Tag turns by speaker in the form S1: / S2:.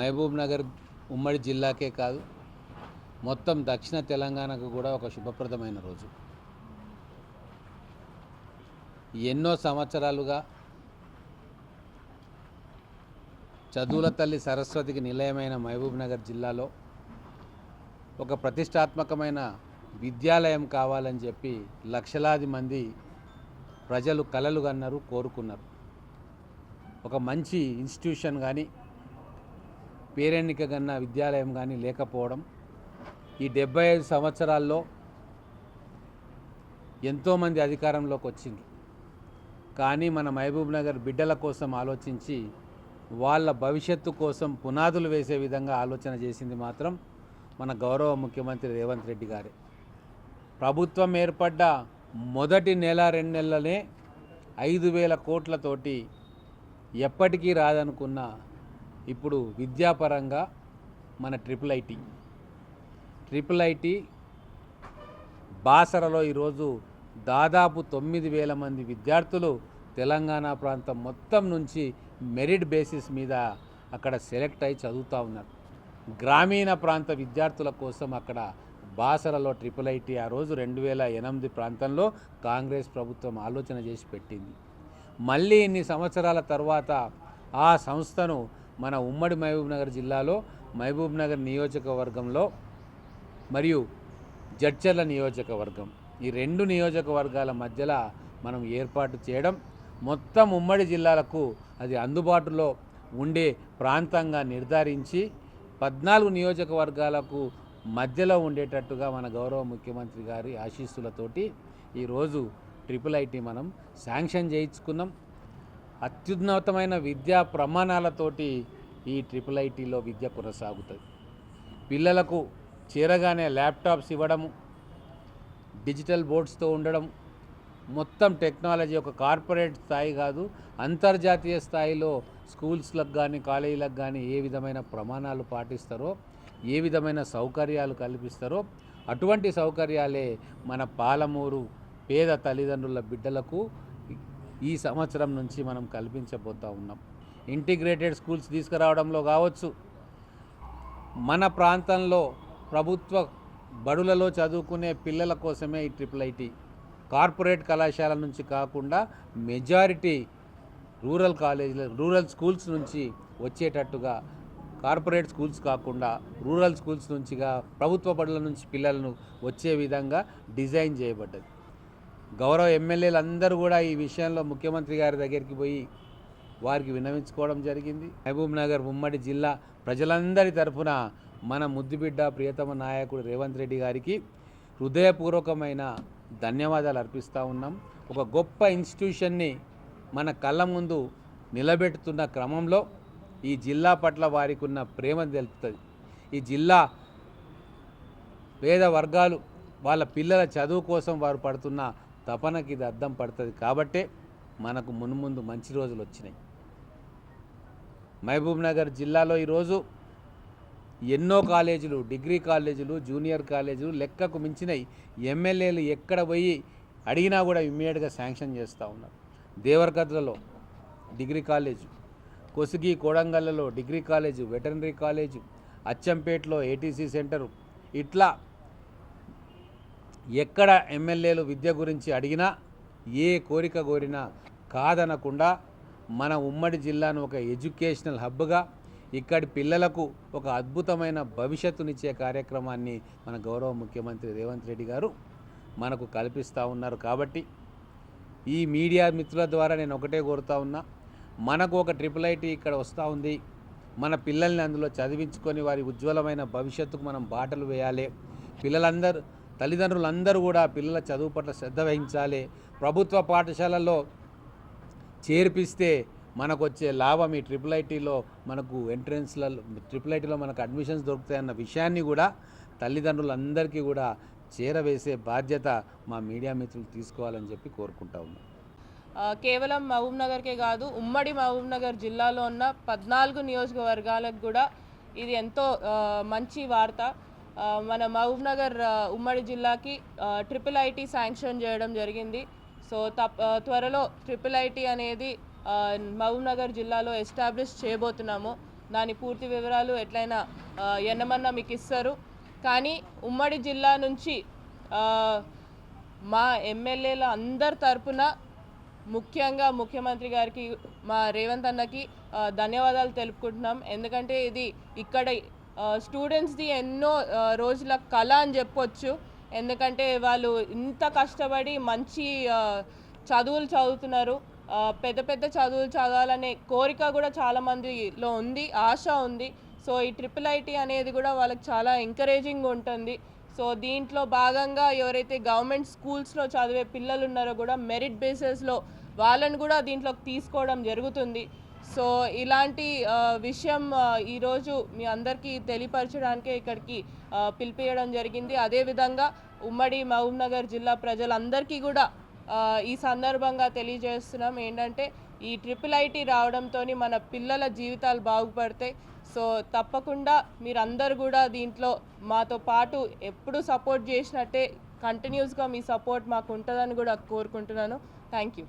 S1: మహబూబ్ నగర్ ఉమ్మడి జిల్లాకే కాదు మొత్తం దక్షిణ తెలంగాణకు కూడా ఒక శుభప్రదమైన రోజు. ఎన్నో సంవత్సరాలుగా చదువుల తల్లి సరస్వతికి నిలయమైన మహబూబ్ నగర్ జిల్లాలో ఒక ప్రతిష్టాత్మకమైన విద్యాలయం కావాలని చెప్పి లక్షలాది మంది ప్రజలు కలలు కన్నారు కోరుకున్నారు. ఒక మంచి ఇన్స్టిట్యూషన్ కానీ పేరెన్నిక కన్నా విద్యాలయం కానీ లేకపోవడం ఈ డెబ్బై ఐదు సంవత్సరాల్లో ఎంతోమంది అధికారంలోకి వచ్చింది కానీ మన మహబూబ్ నగర్ బిడ్డల కోసం ఆలోచించి వాళ్ళ భవిష్యత్తు కోసం పునాదులు వేసే విధంగా ఆలోచన చేసింది మాత్రం మన గౌరవ ముఖ్యమంత్రి రేవంత్ రెడ్డి గారే. ప్రభుత్వం ఏర్పడ్డ మొదటి నెల రెండు నెలలనే ఐదు వేల కోట్లతోటి ఎప్పటికీ రాదనుకున్న ఇప్పుడు విద్యాపరంగా మన ట్రిపుల్ ఐటీ. ట్రిపుల్ ఐటీ బాసరలో ఈరోజు దాదాపు తొమ్మిది వేల మంది విద్యార్థులు తెలంగాణ ప్రాంతం మొత్తం నుంచి మెరిట్ బేసిస్ మీద అక్కడ సెలెక్ట్ అయి చదువుతూ ఉన్నారు. గ్రామీణ ప్రాంత విద్యార్థుల కోసం అక్కడ బాసరలో ట్రిపుల్ ఐటీ ఆ రోజు రెండు వేల ఎనిమిది ప్రాంతంలో కాంగ్రెస్ ప్రభుత్వం ఆలోచన చేసి పెట్టింది. మళ్ళీ ఇన్ని సంవత్సరాల తర్వాత ఆ సంస్థను మన ఉమ్మడి మహబూబ్నగర్ జిల్లాలో మహబూబ్నగర్ నియోజకవర్గంలో మరియు జడ్చర్ల నియోజకవర్గం. ఈ రెండు నియోజకవర్గాల మధ్యలో మనం ఏర్పాటు చేయడం మొత్తం ఉమ్మడి జిల్లాలకు అది అందుబాటులో ఉండే ప్రాంతంగా నిర్ధారించి పద్నాలుగు నియోజకవర్గాలకు మధ్యలో ఉండేటట్టుగా మన గౌరవ ముఖ్యమంత్రి గారి ఆశీస్సులతోటి ఈరోజు ట్రిపుల్ ఐటీ మనం శాంక్షన్ చేయించుకున్నాం. అత్యున్నతమైన విద్యా ప్రమాణాలతోటి ఈ ట్రిపుల్ ఐటీలో విద్య కొనసాగుతుంది. పిల్లలకు చేరగానే ల్యాప్టాప్స్ ఇవ్వడము డిజిటల్ బోర్డ్స్తో ఉండడం మొత్తం టెక్నాలజీ ఒక కార్పొరేట్ స్థాయి కాదు అంతర్జాతీయ స్థాయిలో స్కూల్స్లకు కానీ కాలేజీలకు కానీ ఏ విధమైన ప్రమాణాలు పాటిస్తారో ఏ విధమైన సౌకర్యాలు కల్పిస్తారో అటువంటి సౌకర్యాలే మన పాలమూరు పేద తల్లిదండ్రుల బిడ్డలకు ఈ సంవత్సరం నుంచి మనం కల్పించబోతా ఉన్నాం. ఇంటిగ్రేటెడ్ స్కూల్స్ తీసుకురావడంలో కావచ్చు. మన ప్రాంతంలో ప్రభుత్వ బడులలో చదువుకునే పిల్లల కోసమే ఈ ట్రిపుల్ ఐటీ. కార్పొరేట్ కళాశాల నుంచి కాకుండా మెజారిటీ రూరల్ కాలేజీల రూరల్ స్కూల్స్ నుంచి వచ్చేటట్టుగా కార్పొరేట్ స్కూల్స్ కాకుండా రూరల్ స్కూల్స్ నుంచిగా ప్రభుత్వ బడుల నుంచి పిల్లలను వచ్చే విధంగా డిజైన్ చేయబడ్డది. గౌరవ ఎమ్మెల్యేలు అందరూ కూడా ఈ విషయంలో ముఖ్యమంత్రి గారి దగ్గరికి పోయి వారికి విన్నవించుకోవడం జరిగింది. మహబూబ్ నగర్ ఉమ్మడి జిల్లా ప్రజలందరి తరఫున మన ముద్దుబిడ్డ ప్రియతమ నాయకుడు రేవంత్ రెడ్డి గారికి హృదయపూర్వకమైన ధన్యవాదాలు అర్పిస్తూ ఉన్నాం. ఒక గొప్ప ఇన్స్టిట్యూషన్ని మన కళ్ళ ముందు నిలబెడుతున్న క్రమంలో ఈ జిల్లా పట్ల వారికి ఉన్న ప్రేమ తెలుపుతుంది. ఈ జిల్లా పేద వర్గాలు వాళ్ళ పిల్లల చదువు కోసం వారు పడుతున్న తపనకి ఇది అర్థం పడుతుంది కాబట్టే మనకు మున్ముందు మంచి రోజులు వచ్చినాయి. మహబూబ్నగర్ జిల్లాలో ఈరోజు ఎన్నో కాలేజీలు డిగ్రీ కాలేజీలు జూనియర్ కాలేజీలు లెక్కకు మించినాయి ఎమ్మెల్యేలు ఎక్కడ పోయి అడిగినా కూడా ఇమ్మీడియట్గా శాంక్షన్ చేస్తూ ఉన్నారు. దేవరకద్రలో డిగ్రీ కాలేజు కొసిగి కోడంగల్లలో డిగ్రీ కాలేజు వెటర్నరీ కాలేజు అచ్చంపేటలో ఏటీసీ సెంటరు ఇట్లా ఎక్కడ ఎమ్మెల్యేలు విద్య గురించి అడిగినా ఏ కోరిక కోరినా కాదనకుండా మన ఉమ్మడి జిల్లాను ఒక ఎడ్యుకేషనల్ హబ్గా ఇక్కడి పిల్లలకు ఒక అద్భుతమైన భవిష్యత్తునిచ్చే కార్యక్రమాన్ని మన గౌరవ ముఖ్యమంత్రి రేవంత్ రెడ్డి గారు మనకు కల్పిస్తూ ఉన్నారు కాబట్టి ఈ మీడియా మిత్రుల ద్వారా నేను ఒకటే కోరుతా ఉన్నా మనకు ఒక ట్రిపుల్ ఐటీ ఇక్కడ వస్తూ ఉంది. మన పిల్లల్ని అందులో చదివించుకొని వారి ఉజ్వలమైన భవిష్యత్తుకు మనం బాటలు వేయాలి. పిల్లలందరూ తల్లిదండ్రులందరూ కూడా పిల్లల చదువు పట్ల శ్రద్ధ వహించాలి. ప్రభుత్వ పాఠశాలల్లో చేర్పిస్తే మనకు వచ్చే లాభం ఈ ట్రిపుల్ ఐటీలో మనకు ఎంట్రన్స్లలో ట్రిపుల్ ఐటీలో మనకు అడ్మిషన్స్ దొరుకుతాయన్న విషయాన్ని కూడా తల్లిదండ్రులందరికీ కూడా చేరవేసే బాధ్యత మా మీడియా మిత్రులు తీసుకోవాలని చెప్పి కోరుకుంటా ఉన్నాం.
S2: కేవలం మహబూబ్ నగర్కే కాదు ఉమ్మడి మహబూబ్ నగర్ జిల్లాలో ఉన్న పద్నాలుగు నియోజకవర్గాలకు కూడా ఇది ఎంతో మంచి వార్త. మన మహబూబ్ నగర్ ఉమ్మడి జిల్లాకి ట్రిపుల్ ఐటీ శాంక్షన్ చేయడం జరిగింది. సో తప్ త్వరలో ట్రిపుల్ ఐటీ అనేది ఆ, మహబూబ్ నగర్ జిల్లాలో ఎస్టాబ్లిష్ చేయబోతున్నాము. దాని పూర్తి వివరాలు ఎట్లయినా ఎన్నమన్నా మీకు ఇస్తారు. కానీ ఉమ్మడి జిల్లా నుంచి మా ఎమ్మెల్యేల అందరి తరపున ముఖ్యంగా ముఖ్యమంత్రి గారికి మా రేవంత్ అన్నకి ధన్యవాదాలు తెలుపుకుంటున్నాం. ఎందుకంటే ఇది ఇక్కడ స్టూడెంట్స్ది ఎన్నో రోజుల కళ అని చెప్పొచ్చు. ఎందుకంటే వాళ్ళు ఇంత కష్టపడి మంచి చదువులు చదువుతున్నారు. పెద్ద పెద్ద చదువులు చదవాలనే కోరిక కూడా చాలా మందిలో ఉంది ఆశ ఉంది. సో ఈ ట్రిపుల్ ఐటీ అనేది కూడా వాళ్ళకి చాలా ఎంకరేజింగ్ ఉంటుంది. సో దీంట్లో భాగంగా ఎవరైతే గవర్నమెంట్ స్కూల్స్లో చదివే పిల్లలు ఉన్నారో కూడా మెరిట్ బేసిస్లో వాళ్ళని కూడా దీంట్లోకి తీసుకోవడం జరుగుతుంది. సో ఇలాంటి విషయం ఈరోజు మీ అందరికీ తెలియపరచడానికే ఇక్కడికి పిలిపియడం జరిగింది. అదేవిధంగా ఉమ్మడి మహబూబ్నగర్ జిల్లా ప్రజలందరికీ కూడా ఈ సందర్భంగా తెలియజేస్తున్నాం. ఏంటంటే ఈ ట్రిపుల్ ఐటీ రావడంతో మన పిల్లల జీవితాలు బాగుపడతాయి. సో తప్పకుండా మీరందరూ కూడా దీంట్లో మాతో పాటు ఎప్పుడు సపోర్ట్ చేసినట్టే కంటిన్యూస్గా మీ సపోర్ట్ మాకు ఉంటుందని కూడా కోరుకుంటున్నాను. Thank you.